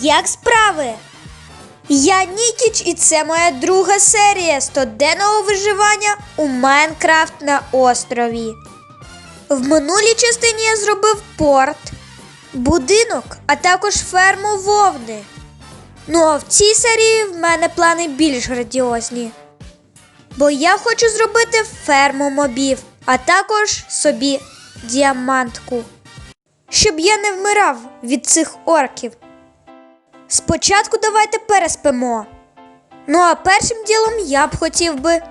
як справи? Я Нікіч, і це моя друга серія стоденного виживання у Майнкрафт на острові. В минулій частині я зробив порт, будинок, а також ферму вовни. Ну а в цій серії в мене плани більш градіозні. Бо я хочу зробити ферму мобів, а також собі діамантку. Щоб я не вмирав від цих орків. Спочатку давайте переспимо. Ну а першим ділом я б хотів би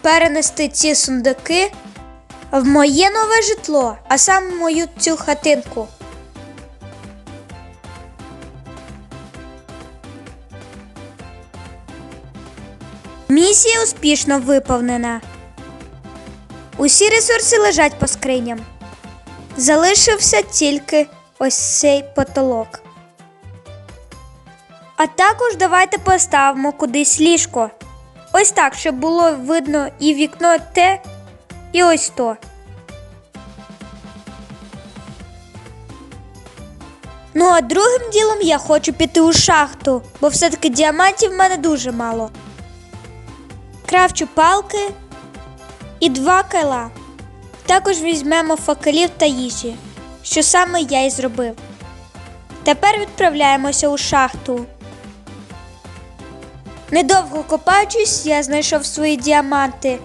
перенести ці сундуки в моє нове житло, а саме мою цю хатинку. Місія успішно виповнена. Усі ресурси лежать по скриням. Залишився тільки ось цей потолок. А також давайте поставимо кудись ліжко. Ось так, щоб було видно і вікно те, і ось то. Ну а другим ділом я хочу піти у шахту, бо все-таки діамантів в мене дуже мало. Кравчу палки і два кайла. Також візьмемо факелів та їжі, що саме я й зробив. Тепер відправляємося у шахту. Недовго копаючись, я знайшов свої діаманти.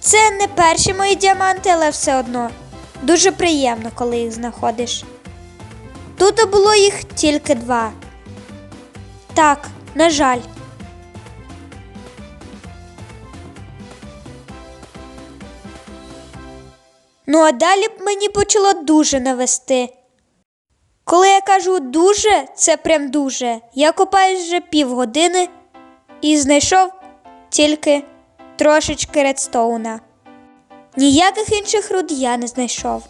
Це не перші мої діаманти, але все одно дуже приємно, коли їх знаходиш. Тут було їх тільки два. Так, на жаль. Ну а далі б мені почало дуже навести. Коли я кажу дуже, це прям дуже. Я копаюсь вже півгодини і знайшов тільки трошечки редстоуна. Ніяких інших руд я не знайшов.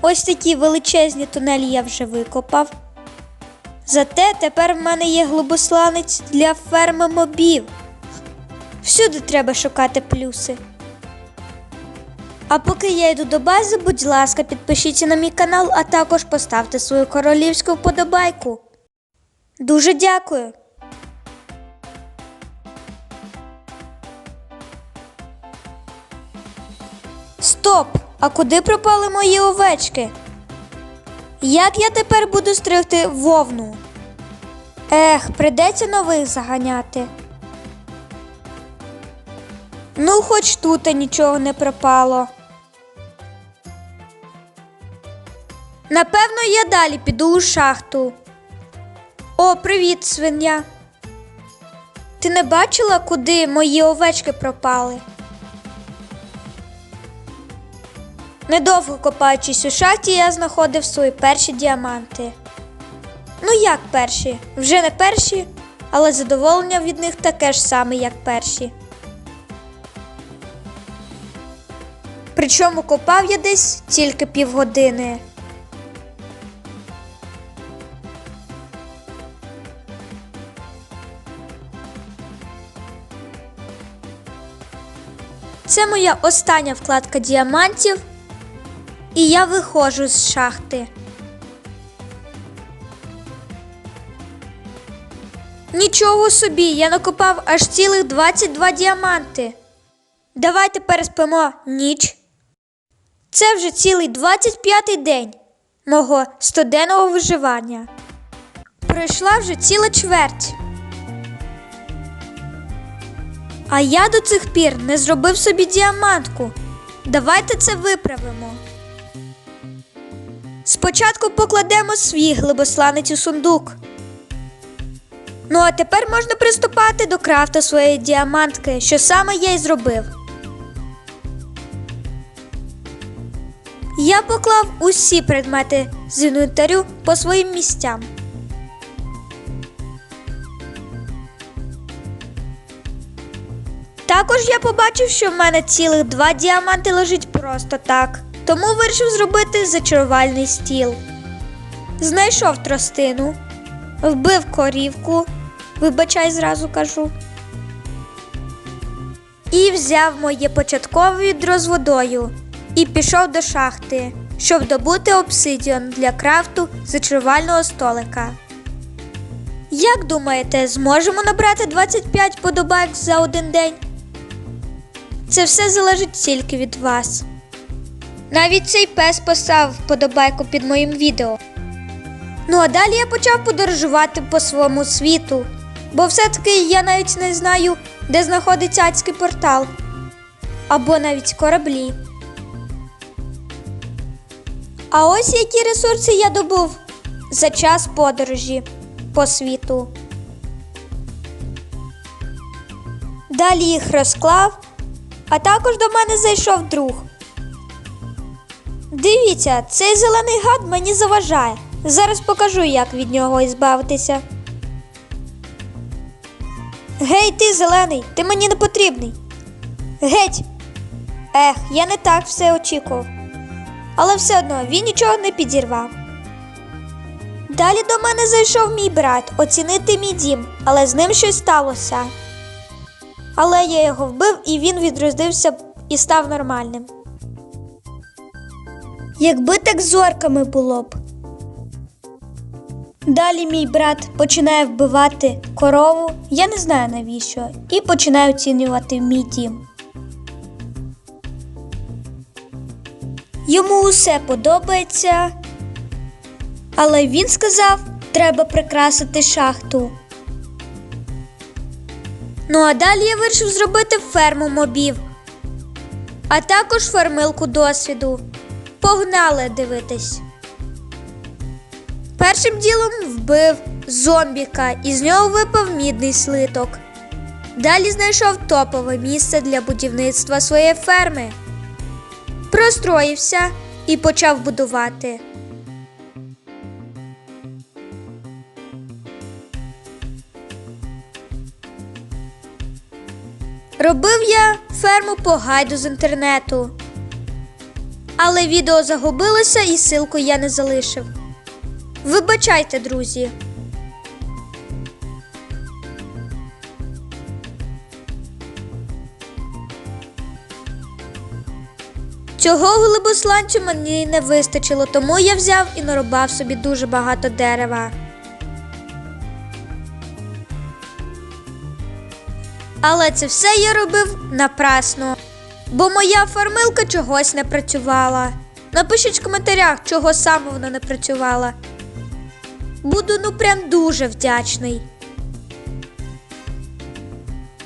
Ось такі величезні тунелі я вже викопав. Зате тепер в мене є глибосланець для ферми мобів. Всюди треба шукати плюси. А поки я йду до бази, будь ласка, підпишіться на мій канал, а також поставте свою королівську вподобайку. Дуже дякую. Стоп! А куди пропали мої овечки? Як я тепер буду стригти вовну? Ех, придеться нових заганяти. Ну, хоч тут нічого не пропало. Напевно, я далі піду у шахту. О, привіт, свиня. Ти не бачила, куди мої овечки пропали? Недовго копаючись у шахті, я знаходив свої перші діаманти. Ну, як перші? Вже не перші, але задоволення від них таке ж саме, як перші. Причому копав я десь тільки півгодини. Це моя остання вкладка діамантів, і я виходжу з шахти. Нічого собі, я накопав аж цілих 22 діаманти. Давайте переспимо ніч. Це вже цілий 25-й день мого стоденного виживання. Пройшла вже ціла чверть. А я до цих пір не зробив собі діамантку. Давайте це виправимо. Спочатку покладемо свій глибосланець у сундук. Ну а тепер можна приступати до крафта своєї діамантки, що саме я й зробив. Я поклав усі предмети з інвентарю по своїм місцям. Також я побачив, що в мене цілих два діаманти лежить просто так, тому вирішив зробити зачарувальний стіл. Знайшов тростину, вбив корівку, вибачай, зразу кажу. І взяв моє початкове відро з водою і пішов до шахти. щоб добути обсидіон для крафту зачарувального столика. Як думаєте, зможемо набрати 25 подобайк за один день? Це все залежить тільки від вас. Навіть цей пес поставив вподобайку під моїм відео. Ну а далі я почав подорожувати по своєму світу, бо все-таки я навіть не знаю, де знаходиться адський портал або навіть кораблі. А ось які ресурси я добув за час подорожі по світу. Далі їх розклав, а також до мене зайшов друг. Дивіться, цей зелений гад мені заважає. Зараз покажу, як від нього ізбавитися. Гей, ти зелений, ти мені не потрібний. Геть. Ех, я не так все очікував. Але все одно він нічого не підірвав. Далі до мене зайшов мій брат оцінити мій дім, але з ним щось сталося. Але я його вбив і він відродився і став нормальним. Якби так зорками було б. Далі мій брат починає вбивати корову, я не знаю навіщо, і починає оцінювати мій дім. Йому усе подобається, але він сказав, треба прикрасити шахту. Ну а далі я вирішив зробити ферму мобів, а також фермилку досвіду. Погнали дивитись. Першим ділом вбив зомбіка, і з нього випав мідний слиток. Далі знайшов топове місце для будівництва своєї ферми. Простроївся і почав будувати. Робив я ферму по гайду з інтернету. Але відео загубилося і ссылку я не залишив. Вибачайте, друзі. Цього глибосланцю мені не вистачило, тому я взяв і нарубав собі дуже багато дерева. Але це все я робив напрасно, бо моя фармилка чогось не працювала. Напишіть в коментарях, чого саме вона не працювала. Буду ну прям дуже вдячний.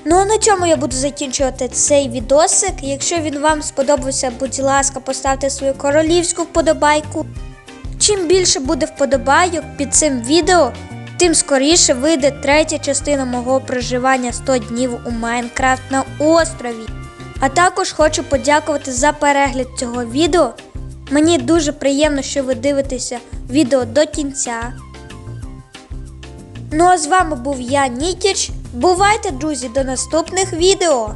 Ну а на цьому я буду закінчувати цей відосик. Якщо він вам сподобався, будь ласка, поставте свою королівську вподобайку. Чим більше буде вподобайок під цим відео, тим скоріше вийде третя частина мого проживання 100 днів у Майнкрафт на острові. А також хочу подякувати за перегляд цього відео. Мені дуже приємно, що ви дивитеся відео до кінця. Ну а з вами був я, Нікіч. Бувайте, друзі, до наступних відео!